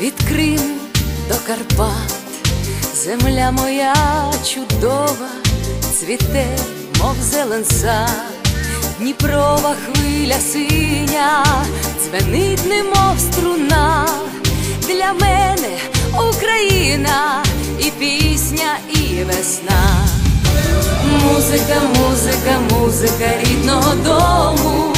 Від Криму до Карпат, земля моя чудова, цвіте, мов зелен сад, Дніпрова хвиля синя, дзвенить, немов струна, для мене Україна і пісня, і весна. Музика, музика, музика рідного дому.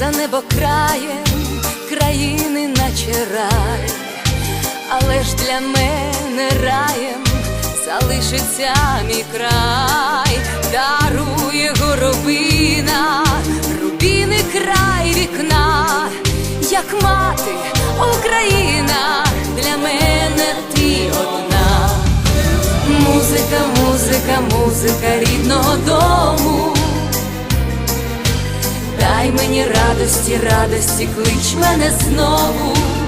за небокраєм, країни наче рай, але ж для мене раєм залишиться мій край, дарує горобина, рубіни край вікна, як мати Україна, для мене ти одна. Музика, музика, музика рідного дому. Дай мені радості, радості, клич мене знову.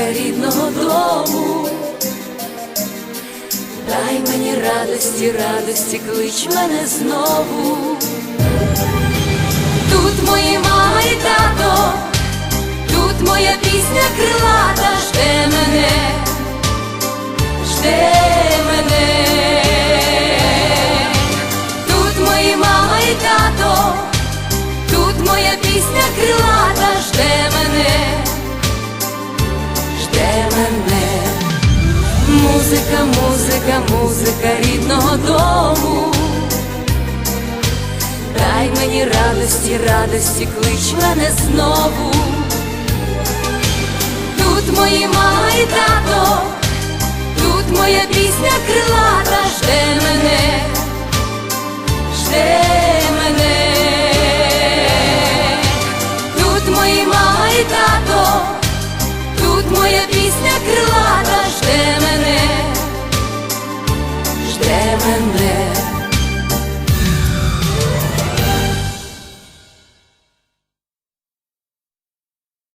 Музика рідного дому. Дай мені радості, радості, клич мене знову. Тут мої мама Радості, радості, клич мене знову. Тут мої мама і тато, тут моя пісня мене,